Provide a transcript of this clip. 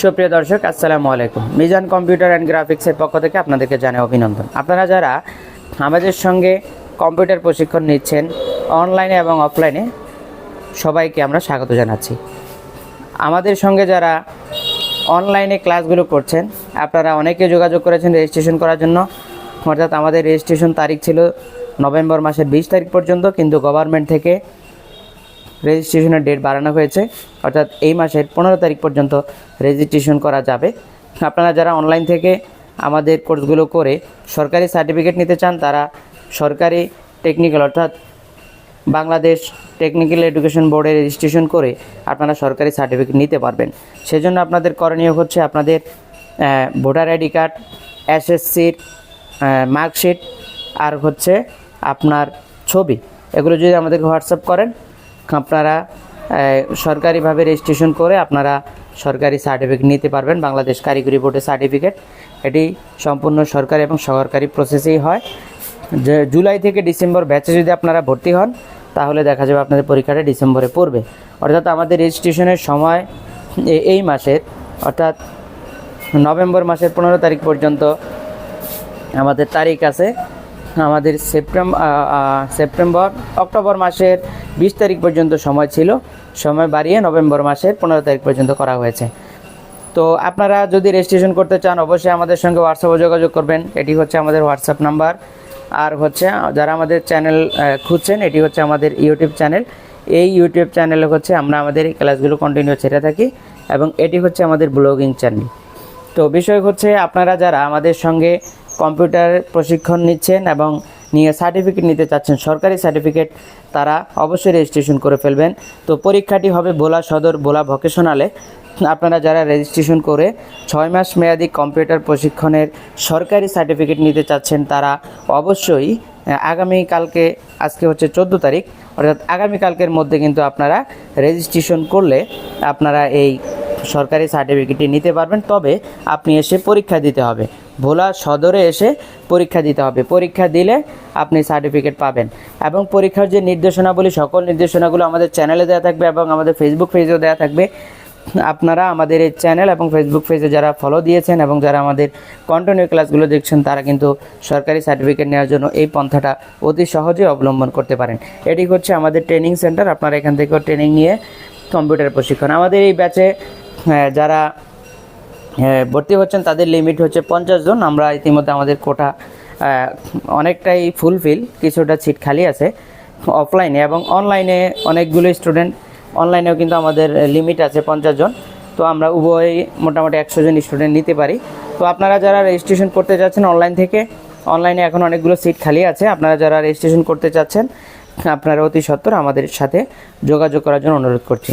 সুপ্রিয় দর্শক, আসসালামু আলাইকুম। মিজান কম্পিউটার অ্যান্ড গ্রাফিক্সের পক্ষ থেকে আপনাদেরকে জানাই অভিনন্দন। আপনারা যারা আমাদের সঙ্গে কম্পিউটার প্রশিক্ষণ নিচ্ছেন, অনলাইনে এবং অফলাইনে, সবাইকে আমরা স্বাগত জানাচ্ছি। আমাদের সঙ্গে যারা অনলাইনে ক্লাসগুলো করছেন, আপনারা অনেকে যোগাযোগ করেছেন রেজিস্ট্রেশন করার জন্য। অর্থাৎ আমাদের রেজিস্ট্রেশন তারিখ ছিল নভেম্বর মাসের বিশ তারিখ পর্যন্ত, কিন্তু গভর্নমেন্ট থেকে রেজিস্ট্রেশনের ডেট বাড়ানো হয়েছে। অর্থাৎ এই মাসের পনেরো তারিখ পর্যন্ত রেজিস্ট্রেশন করা যাবে। আপনারা যারা অনলাইন থেকে আমাদের কোর্সগুলো করে সরকারি সার্টিফিকেট নিতে চান, তারা সরকারি টেকনিক্যাল অর্থাৎ বাংলাদেশ টেকনিক্যাল এডুকেশন বোর্ডে রেজিস্ট্রেশন করে আপনারা সরকারি সার্টিফিকেট নিতে পারবেন। সেজন্য আপনাদের করণীয় হচ্ছে আপনাদের ভোটার আইডি কার্ড এসএসসির মার্কশিট আর হচ্ছে আপনার ছবি। এগুলো যদি আমাদেরকে হোয়াটসঅ্যাপ করেন আপনারা সরকারিভাবে রেজিস্ট্রেশন করে আপনারা সরকারি সার্টিফিকেট নিতে পারবেন। বাংলাদেশ কারিগরি বোর্ডের সার্টিফিকেট এটি সম্পূর্ণ সরকারি এবং সরকারি প্রসেসেই হয়। যে, জুলাই থেকে ডিসেম্বর ব্যাচে যদি আপনারা ভর্তি হন, তাহলে দেখা যাবে আপনাদের পরীক্ষাটা ডিসেম্বরে পড়বে। অর্থাৎ আমাদের রেজিস্ট্রেশনের সময় এই মাসের, অর্থাৎ নভেম্বর মাসের পনেরো তারিখ পর্যন্ত আমাদের তারিখ আছে। আমাদের সেপ্টেম্বর সেপ্টেম্বর, অক্টোবর মাসের বিশ তারিখ পর্যন্ত সময় ছিল। সময় বাড়িয়ে নভেম্বর মাসের পনেরো তারিখ পর্যন্ত করা হয়েছে। তো আপনারা যদি রেজিস্ট্রেশন করতে চান, অবশ্যই আমাদের সঙ্গে হোয়াটসঅ্যাপে যোগাযোগ করবেন। এটি হচ্ছে আমাদের হোয়াটসঅ্যাপ নাম্বার আর হচ্ছে, যারা আমাদের চ্যানেল খুঁজছেন, এটি হচ্ছে আমাদের ইউটিউব চ্যানেল এই ইউটিউব চ্যানেলে হচ্ছে আমরা আমাদের এই ক্লাসগুলো কন্টিনিউ ছেড়ে থাকি এবং এটি হচ্ছে আমাদের ব্লগিং চ্যানেল তো বিষয় হচ্ছে আপনারা যারা আমাদের সঙ্গে কম্পিউটার প্রশিক্ষণ নিচ্ছেন এবং নিয়ে সার্টিফিকেট নিতে চাচ্ছেন, সরকারি সার্টিফিকেট, তারা অবশ্যই রেজিস্ট্রেশন করে ফেলবেন। তো পরীক্ষাটি হবে ভোলা সদর, ভোলা ভোকেশনালে আপনারা যারা রেজিস্ট্রেশন করে ছয় মাস মেয়াদি কম্পিউটার প্রশিক্ষণের সরকারি সার্টিফিকেট নিতে চাচ্ছেন, তারা অবশ্যই আগামীকালকে আজকে হচ্ছে চোদ্দ তারিখ, অর্থাৎ আগামীকালকের মধ্যে কিন্তু আপনারা রেজিস্ট্রেশন করলে আপনারা এই সরকারি সার্টিফিকেটটি নিতে পারবেন, তবে আপনি এসে পরীক্ষা দিতে হবে। ভোলা সদরে এসে পরীক্ষা দিতে হবে। পরীক্ষা দিলে আপনি সার্টিফিকেট পাবেন। এবং পরীক্ষার যে নির্দেশনাবলী, সকল নির্দেশনাগুলো আমাদের চ্যানেলে দেওয়া থাকবে এবং আমাদের ফেসবুক পেজেও দেওয়া থাকবে। আপনারা আমাদের এই চ্যানেল এবং ফেসবুক পেজে যারা ফলো দিয়েছেন এবং যারা আমাদের কন্টিনিউ ক্লাসগুলো দেখছেন, তারা কিন্তু সরকারি সার্টিফিকেট নেওয়ার জন্য এই পন্থাটা অতি সহজে অবলম্বন করতে পারেন। এটি হচ্ছে আমাদের ট্রেনিং সেন্টার আপনারা এখান থেকেও ট্রেনিং নিয়ে কম্পিউটার প্রশিক্ষণ। আমাদের এই ব্যাচে যারা হ্যাঁ, ভর্তি হচ্ছেন তাদের লিমিট হচ্ছে পঞ্চাশ জন। আমরা ইতিমধ্যে আমাদের কোটা অনেকটাই ফুলফিল কিছুটা সিট খালি আছে অফলাইনে এবং অনলাইনে অনেকগুলো স্টুডেন্ট অনলাইনেও কিন্তু আমাদের লিমিট আছে পঞ্চাশ জন। তো আমরা উভয় মোটামুটি একশো জন স্টুডেন্ট নিতে পারি। তো আপনারা যারা রেজিস্ট্রেশন করতে চাচ্ছেন অনলাইন থেকে অনলাইনে এখন অনেকগুলো সিট খালি আছে। আপনারা যারা রেজিস্ট্রেশন করতে চাচ্ছেন আপনারা অতি সত্বর আমাদের সাথে যোগাযোগ করার জন্য অনুরোধ করছি।